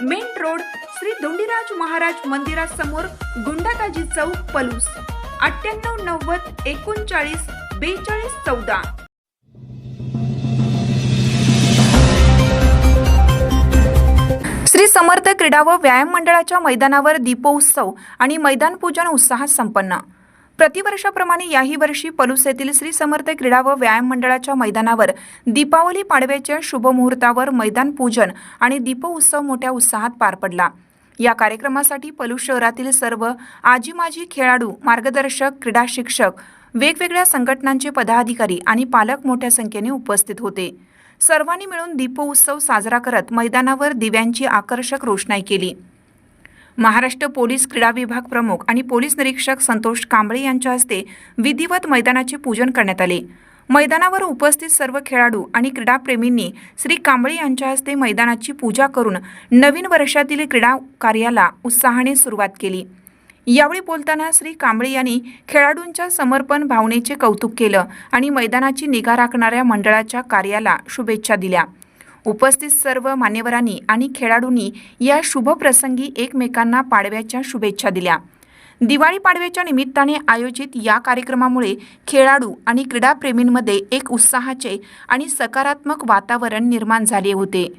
main road Shri Dondiraj Maharaj मंदिरासमोर गुंडाताजी चौक पलूस. अठ्ठ्याण्णव नव्वद एकोणचाळीस बेचाळीस चौदा. श्री समर्थ क्रीडा व व्यायाम मंडळाच्या मैदानावर दीपोत्सव आणि मैदान पूजन उत्साहात संपन्न. प्रतिवर्षाप्रमाणे याही वर्षी पलूस येथील श्री समर्थ क्रीडा व व्यायाम मंडळाच्या मैदानावर दीपावली पाडव्याच्या शुभमुहूर्तावर मैदान पूजन आणि दीपोत्सव मोठ्या उत्साहात पार पडला. या कार्यक्रमासाठी पलूस शहरातील सर्व आजी माजी खेळाडू मार्गदर्शक क्रीडा शिक्षक वेगवेगळ्या संघटनांचे पदाधिकारी आणि पालक मोठ्या संख्येने उपस्थित होते. सर्वांनी मिळून दीपोत्सव साजरा करत मैदानावर दिव्यांची आकर्षक रोषणाई केली. महाराष्ट्र पोलीस क्रीडा विभाग प्रमुख आणि पोलीस निरीक्षक संतोष कांबळे यांच्या हस्ते विधिवत मैदानाचे पूजन करण्यात आले. मैदानावर उपस्थित सर्व खेळाडू आणि क्रीडाप्रेमींनी श्री कांबळे यांच्या हस्ते मैदानाची पूजा करून नवीन वर्षातील क्रीडा कार्याला उत्साहाने सुरुवात केली. यावेळी बोलताना श्री कांबळे यांनी खेळाडूंच्या समर्पण भावनेचे कौतुक केलं आणि मैदानाची निगा राखणाऱ्या मंडळाच्या कार्याला शुभेच्छा दिल्या. उपस्थित सर्व मान्यवरांनी आणि खेळाडूंनी या शुभप्रसंगी एकमेकांना पाडव्याच्या शुभेच्छा दिल्या. दिवाळी पाडव्याच्या निमित्ताने आयोजित या कार्यक्रमामुळे खेळाडू आणि क्रीडाप्रेमींमध्ये एक उत्साहाचे आणि सकारात्मक वातावरण निर्माण झाले होते.